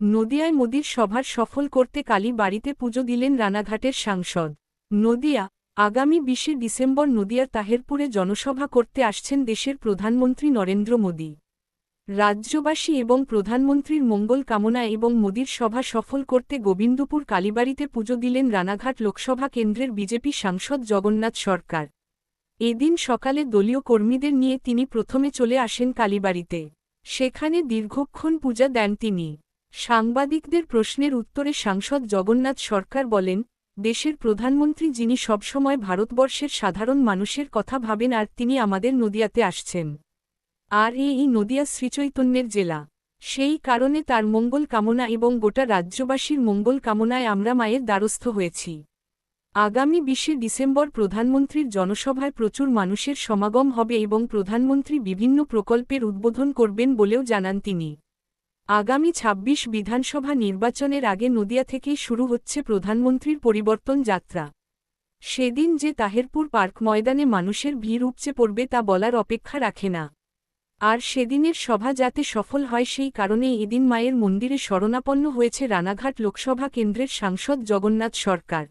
নদিয়ায় মোদির সভার সফল করতে কালী বাড়িতে পুজো দিলেন রানাঘাটের সাংসদ। নদিয়া, আগামী বিশে ডিসেম্বর নদিয়ার তাহেরপুরে জনসভা করতে আসছেন দেশের প্রধানমন্ত্রী নরেন্দ্র মোদী। রাজ্যবাসী এবং প্রধানমন্ত্রীর মঙ্গল কামনা এবং মোদির সভা সফল করতে গোবিন্দপুর কালীবাড়িতে পুজো দিলেন রানাঘাট লোকসভা কেন্দ্রের বিজেপি সাংসদ জগন্নাথ সরকার। এদিন সকালে দলীয় কর্মীদের নিয়ে তিনি প্রথমে চলে আসেন কালীবাড়িতে সেখানে দীর্ঘক্ষণ পূজা দেন তিনি। সাংবাদিকদের প্রশ্নের উত্তরে সাংসদ জগন্নাথ সরকার বলেন, দেশের প্রধানমন্ত্রী যিনি সবসময় ভারতবর্ষের সাধারণ মানুষের কথা ভাবেন আর তিনি আমাদের নদিয়াতে আসছেন। আর এই নদিয়া শ্রীচৈতন্যের জেলা। সেই কারণে তার মঙ্গল কামনা এবং গোটা রাজ্যবাসীর মঙ্গল কামনায় আমরা মায়ের দ্বারস্থ হয়েছি। আগামী বিশে ডিসেম্বর প্রধানমন্ত্রীর জনসভায় প্রচুর মানুষের সমাগম হবে এবং প্রধানমন্ত্রী বিভিন্ন প্রকল্পের উদ্বোধন করবেন বলেও জানান তিনি। আগামী ২৬ বিধানসভা নির্বাচনের আগে নদিয়া থেকেই শুরু হচ্ছে প্রধানমন্ত্রীর পরিবর্তন যাত্রা। সেদিন যে তাহেরপুর পার্ক ময়দানে মানুষের ভিড় উপচে পড়বে তা বলার অপেক্ষা রাখে না। আর সেদিনের সভা যাতে সফল হয় সেই কারণে এদিন মায়ের মন্দিরে শরণাপন্ন হয়েছে রানাঘাট লোকসভা কেন্দ্রের সাংসদ জগন্নাথ সরকার।